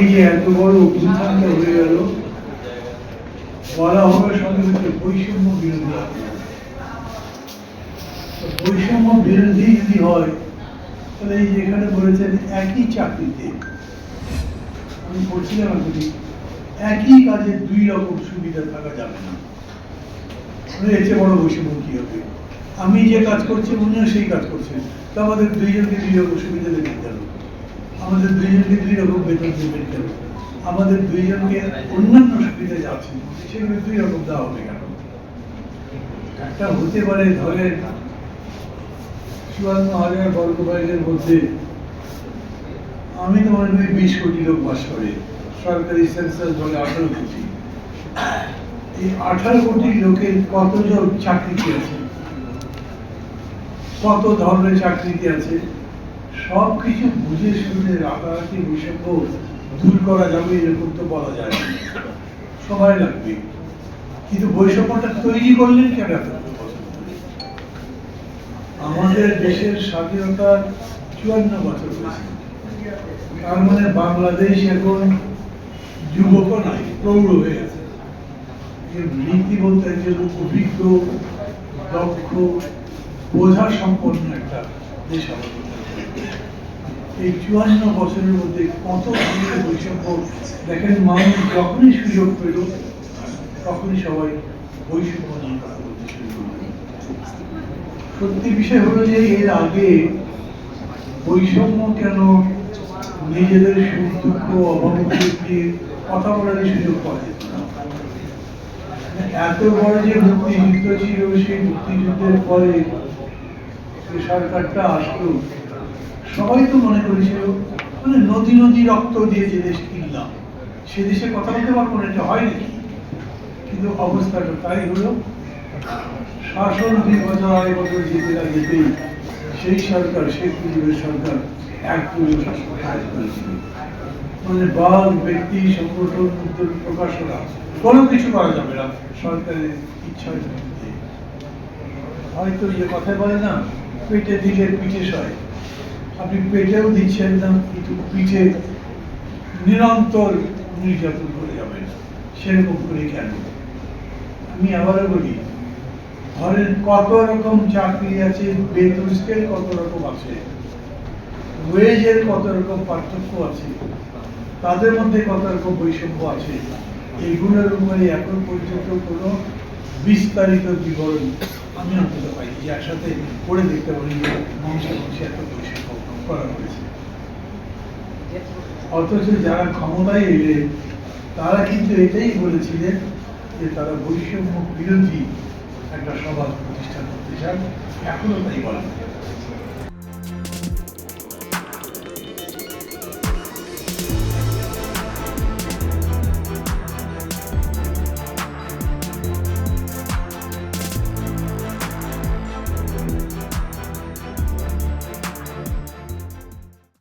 এত বড় হয়ে গেল। বলা হবে বৈষম্য বিরোধী। বৈষম্য বিরোধী যদি হয়, তাহলে এই যেখানে বলেছেন একই চাকরিতে, আমি পড়ছিলাম এখনই একই কাজে দুই রকম সুবিধা থাকা যাবে না। এর চেয়ে বড় বৈষম্য কি হবে? আমি যে কাজ করছি, উনিও সেই কাজ করছেন। তো আমাদের দুইজনকে দুই রকম সুবিধা দেবেন কেন? আমাদের দুইজনকে দুই রকম বেতন দেবেন কেন? আমাদের দুইজনকে অন্যান্য সুবিধা যা আছে সেগুলো দুই রকম দেওয়া হবে কেন? একটা হতে পারে ধরেন, চুয়ান্ন হাজার বর্গ মধ্যে আমি তো মনে করি বিশ কোটি লোক বাস করে, সরকারি সেন্সাস বলে আঠারো কোটি। এই আঠারো কোটি লোকের কতজন চাকরিতে আছে? কত ধরনের চাকরিতে আছে? সব কিছু বুঝে শুনে রাতারাতি বৈষম্য দূর করা যাবে এরকম তো বলা যায় সময় লাগবে। কিন্তু বৈষম্যটা তৈরি করলেন কেন? আমাদের দেশের স্বাধীনতার চুয়ান্ন বছর হয়েছে। তার মানে বাংলাদেশ এখন যুবকও নাই, প্রৌঢ় হয়ে এর নীতি বলতে একজন অভিজ্ঞ, দক্ষ, বোঝা সম্পন্ন একটা এই চুয়ান্ন বছরের মধ্যে কত বৈষম্য? দেখেন মানুষ যখনই সুযোগ পেল, তখনই সবাই বৈষম্য সত্যি বিষয় হলো যে এর আগে বৈষম্য কেন নিজেদের সুখ, দুঃখ, অভাবকে কথা বলার সুযোগ পাওয়া যেত না। এত বড় যে মুক্তিযুদ্ধ ছিল, সেই মুক্তিযুদ্ধের পরে যে সরকারটা আসলো। সবাই তো মনে করেছিল মানে নদী নদী রক্ত দিয়ে যে দেশ কিনলাম, সে দেশে কথা বলতে পারব না, এটা হয় নাকি? কিন্তু অবস্থাটা তাই হলো, শাসন আড়াই বছর যেতে না যেতেই সেই সরকার শেখ মুজিবের সরকার এক পুরো শাসন মানে বাল, ব্যক্তি, সংগঠন, উদ্যোগ, প্রকাশনা, কোনো কিছু করা যাবে না সরকারের ইচ্ছার হয়তো যে কথা বলে না পেটে দিলে পিঠে সয়। আপনি পেটেও দিচ্ছেন না, কিন্তু পিঠে নিরন্তর নির্যাতন করে যাবেন সেরকম করে কেন? আমি আবারও বলি ধরেন কত রকম চাকরি আছে বেতন স্কেল কত রকম আছে, ওয়েজের কত রকম পার্থক্য আছে, তাদের মধ্যে কত রকম বৈষম্য আছে এইগুলোর উপরে এখন পর্যন্ত কোনো বিস্তারিত বিবরণ আমি অন্তত পাইনি যে একসাথে পড়ে দেখতে পারি যে মানুষের মানুষের এত বৈষম্য করা হয়েছে। অথচ যারা ক্ষমতায় এলে, তারা কিন্তু এটাই বলেছিলেন যে তারা বৈষম্য বিরোধী একটা সমাজ প্রতিষ্ঠা করতে চান। এখনও তাই বলেন